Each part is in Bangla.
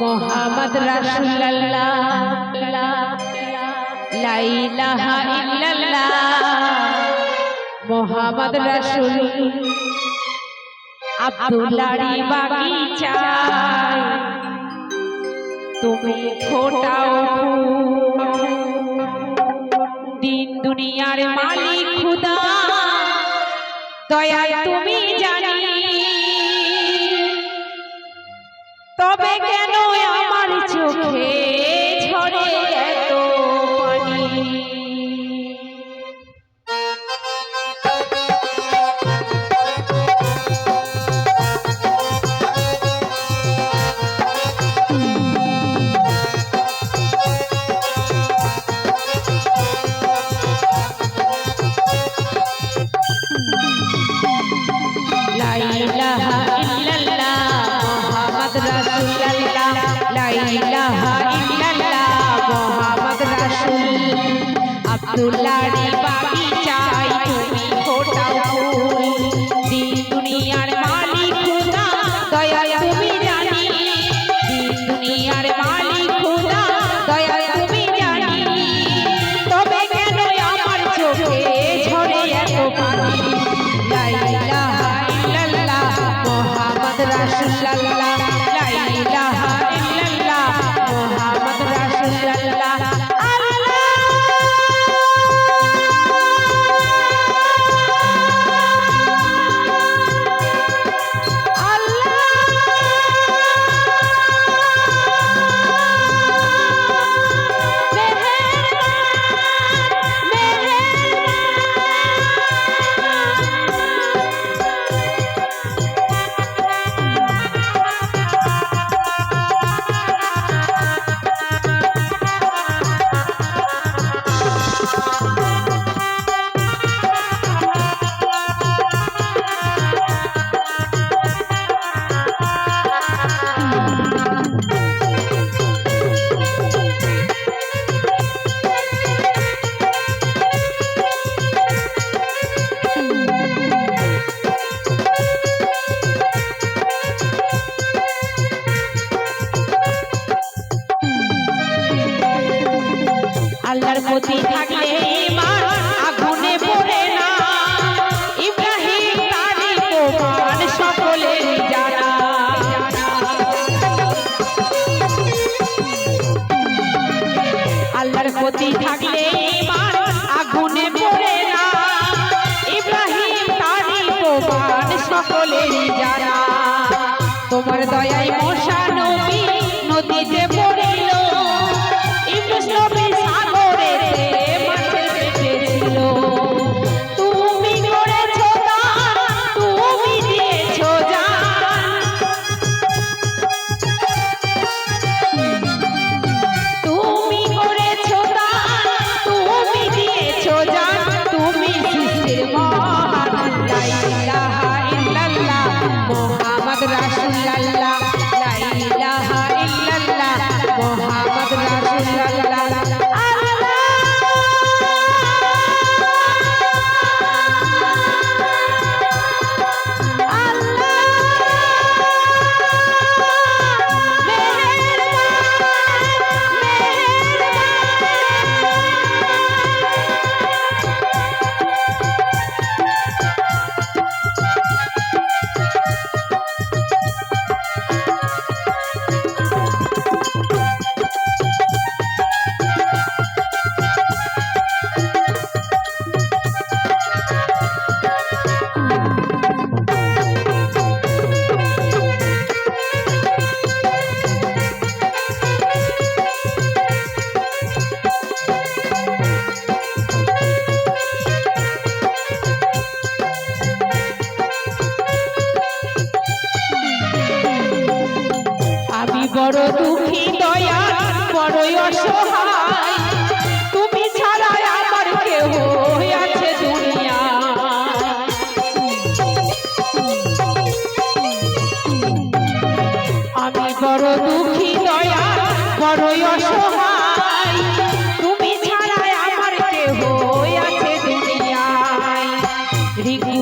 মোহাম্মদ রাসূলুল্লাহ। মোহাম্মদ রাসূল আব্দুল্লাহর বাগিচায়। তুমি ফোটাও। দিন দুনিয়ার মালিক খুদা। দয়া তুমি জানি। তবে কেন আমার চোখে রাসূল আব্দুল্লাহর বাগিচায় তুমি ফোটাও ফুল। দিন দুনিয়ার মালিক খোদা, দয়া তুমি জানি। দিন দুনিয়ার মালিক খোদা, দয়া তুমি জানি। তবে কেন আমার চোখে ঝরে এত পানি? লা ইল্লাল্লাহ মুহাম্মদ রাসূলুল্লাহ লা প্রতি থাকলে আগুনে না। ইব্রাহিম থাকলে আগুনে সকলের তোমার দয়ায় মশা নবী নদীতে পড়িল। রাসূলুল্লাহ লা ইলাহা বড় দুঃখী দয়া বড়ই অসহায়। তুমি ছাড়া আমার কেহ আছে দুনিয়া। আমি বড় দুঃখী দয়া বড়ই অসহায়।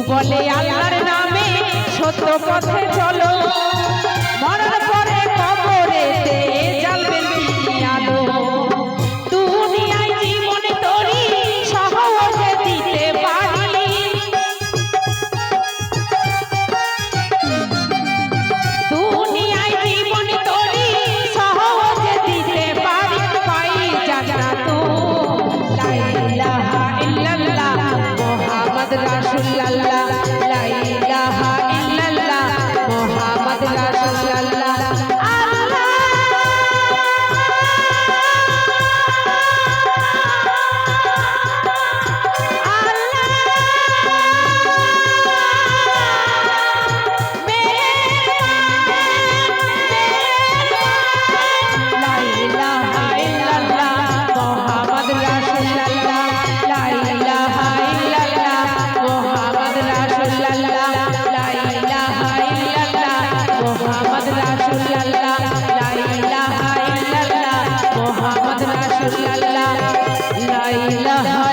বলে, আল্লাহর সত্য পথে চলো। মরার পরে কবরেতে জ্বালবেন ইলাহা